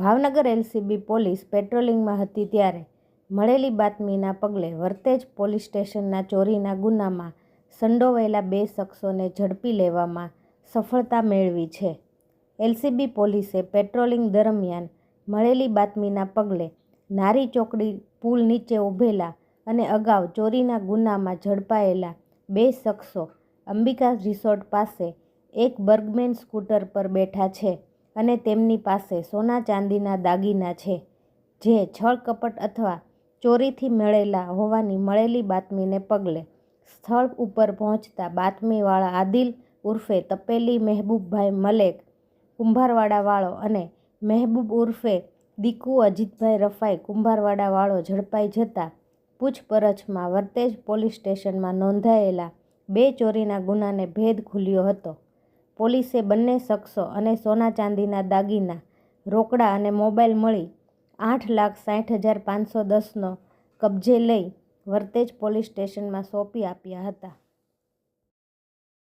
Bhavnagar LCB police પેટ્રોલિંગમાં હતી ત્યારે મળેલી બાતમીના પગલે વર્તેજ પોલીસ સ્ટેશનના ચોરીના ગુનામાં સંડોવાયેલા બે શખ્સોને ઝડપી લેવામાં સફળતા મેળવી છે. એલસીબી પોલીસે પેટ્રોલિંગ દરમિયાન મળેલી બાતમીના પગલે નારી ચોકડી પુલ નીચે ઊભેલા અને અગાઉ ચોરીના ગુનામાં ઝડપાયેલા બે શખ્સો અંબિકા રિસોર્ટ પાસે એક બર્ગમેન સ્કૂટર પર બેઠા છે. અને તેમની પાસે સોના ચાંદીના દાગીના છે, જે છળ કપટ અથવા ચોરીથી મળેલા હોવાની મળેલી બાતમીને પગલે સ્થળ ઉપર પહોંચતા બાતમીવાળા આદિલ ઉર્ફે તપેલી મહેબૂબભાઈ મલેક, કુંભારવાડાવાળો અને મહેબૂબ ઉર્ફે દીકુ અજીતભાઈ રફાઈ કુંભારવાડાવાળો ઝડપાઈ જતાં પૂછપરછમાં વર્તેજ પોલીસ સ્ટેશનમાં નોંધાયેલા બે ચોરીના ગુનાને ભેદ ખુલ્યો હતો. પોલીસે બંને શખ્સો અને સોના ચાંદીના દાગીના, રોકડા અને મોબાઈલ મળી આઠ લાખ સાઠ હજાર પાંચસો દસનો કબજે લઈ વર્તેજ પોલીસ સ્ટેશનમાં સોંપી આપ્યા હતા.